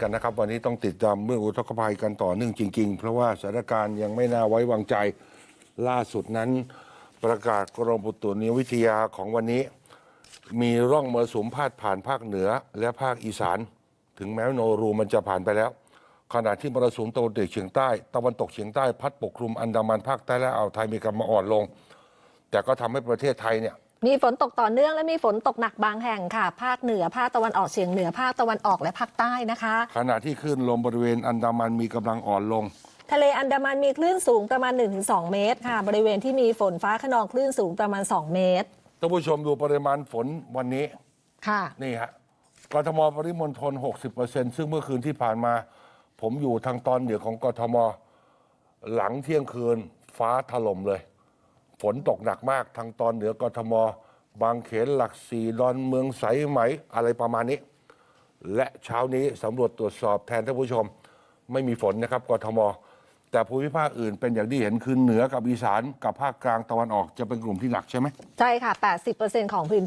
กันนะครับวันนี้ต้องติดตามเรื่องอุทกภัยกันต่อเนื่องจริง ๆ เพราะว่าสถานการณ์ยังไม่น่าไว้วางใจล่าสุดนั้น ประกาศกรมอุตุนิยมวิทยาของวันนี้ มีร่องมรสุมพาดผ่านภาคเหนือและภาคอีสาน ถึงแม้วโนรูมันจะผ่านไปแล้ว ขณะที่มรสุมตะวันตกเฉียงใต้ ตะวันตกเฉียงใต้พัดปกคลุมอันดามันภาคใต้และอ่าวไทยมีกำลังอ่อนลง แต่ก็ทำให้ประเทศไทยเนี่ย มีฝนตกต่อเนื่องและมีฝนตกหนักบางแห่งค่ะ ภาคเหนือ ภาคตะวันออกเฉียงเหนือ ภาคตะวันออกและภาคใต้นะคะ ขณะที่คลื่นลมบริเวณอันดามันมีกำลังอ่อนลง ทะเลอันดามันมีคลื่นสูงประมาณ 1-2 เมตรค่ะ บริเวณที่มีฝนฟ้าขนองคลื่นสูงประมาณ 2 เมตร ท่านผู้ชมดูปริมาณฝนวันนี้ ค่ะ นี่ฮะกทมปริมณฑล60%ซึ่งเมื่อคืนที่ผ่านมา ผมอยู่ทางตอนเหนือของกทม หลังเที่ยงคืนฟ้าถล่มเลย ฝนตกหนักมากทางตอนเหนือกทม บางเขนหลักสี่ดอนเมืองใสไหมอะไรประมาณนี้ และเช้านี้สำรวจตรวจสอบแทนท่านผู้ชม ไม่มีฝนนะครับกทม แต่ภูมิภาคอื่นเป็นอย่างที่เห็นคือเหนือกับอีสานกับภาคกลางตะวันออกจะเป็นกลุ่มที่หนักใช่ไหม ใช่ค่ะ 80%ของพื้นที่